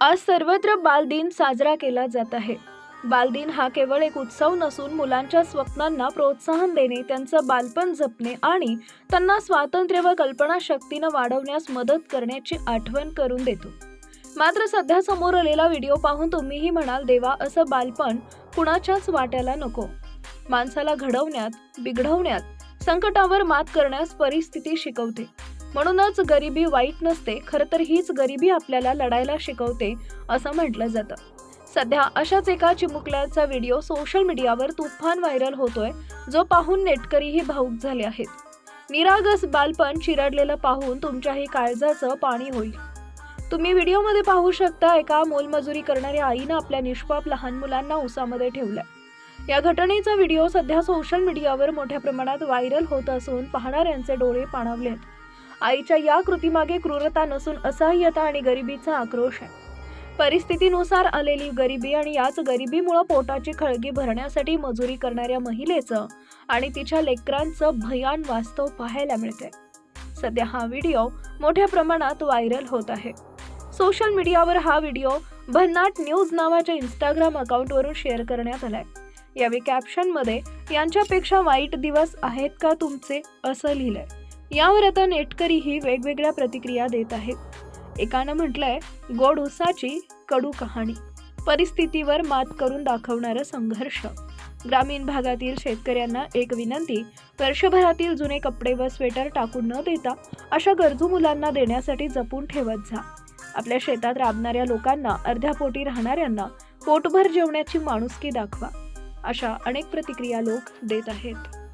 आज सर्वत्र बालदिन साजरा केला जात आहे. बालदिन हा केवळ एक उत्सव नसून मुलांच्या स्वप्नांना प्रोत्साहन देणे त्यांचं बालपण जपणे आणि त्यांना स्वातंत्र्य व कल्पनाशक्तीनं वाढवण्यास मदत करण्याची आठवण करून देतो. मात्र सध्या समोर आलेला व्हिडिओ पाहून तुम्हीही म्हणाल देवा असं बालपण कुणाच्याच वाट्याला नको. माणसाला घडवण्यात बिघडवण्यात संकटावर मात करण्यास परिस्थिती शिकवते. म्हणूनच गरिबी वाईट नसते खरं तर हीच गरिबी आपल्याला लढायला शिकवते असं म्हटलं जातं. सध्या अशाच एका चिमुकल्याचा व्हिडिओ सोशल मीडियावर तुफान व्हायरल होतोय जो पाहून नेटकरीही भाऊक झाले आहेत. निरागस बालपण चिरडलेलं पाहून तुमच्याही काळजाचं पाणी होईल. तुम्ही व्हिडिओमध्ये पाहू शकता एका मोलमजुरी करणाऱ्या आईनं आपल्या निष्पाप लहान मुलांना उसामध्ये ठेवलं. या घटनेचा व्हिडिओ सध्या सोशल मीडियावर मोठ्या प्रमाणात व्हायरल होत असून पाहणाऱ्यांचे डोळे पाणावले आहेत आईच्या या कृतीमागे क्रूरता नसून असहाय्यता आणि गरिबीचा आक्रोश आहे. परिस्थितीनुसार आलेली गरिबी आणि याच गरिबीमुळं पोटाची खळगी भरण्यासाठी मजुरी करणाऱ्या महिलेचं आणि तिच्या लेकरांचं भयान वास्तव पाहायला मिळते सध्या हा व्हिडिओ मोठ्या प्रमाणात व्हायरल होत आहे. सोशल मीडियावर हा व्हिडिओ भन्नाट न्यूज नावाच्या इंस्टाग्राम अकाउंटवरून शेअर करण्यात आलाय. यावेळी कॅप्शनमध्ये यांच्यापेक्षा वाईट दिवस आहेत का तुमचे? असं लिहिलंय. यावर आता नेटकरीही वेगवेगळ्या प्रतिक्रिया देत आहेत. एकानं म्हटलंय गोड उसाची कडू कहाणी. परिस्थितीवर मात करून दाखवणारा संघर्ष. ग्रामीण भागातील शेतकऱ्यांना एक विनंती वर्षभरातील जुने कपडे व स्वेटर टाकून न देता अशा गरजू मुलांना देण्यासाठी जपून ठेवत जा. आपल्या शेतात राबणाऱ्या लोकांना अर्ध्या पोटी राहणाऱ्यांना पोटभर जेवण्याची माणुसकी दाखवा. अशा अनेक प्रतिक्रिया लोक देत आहेत.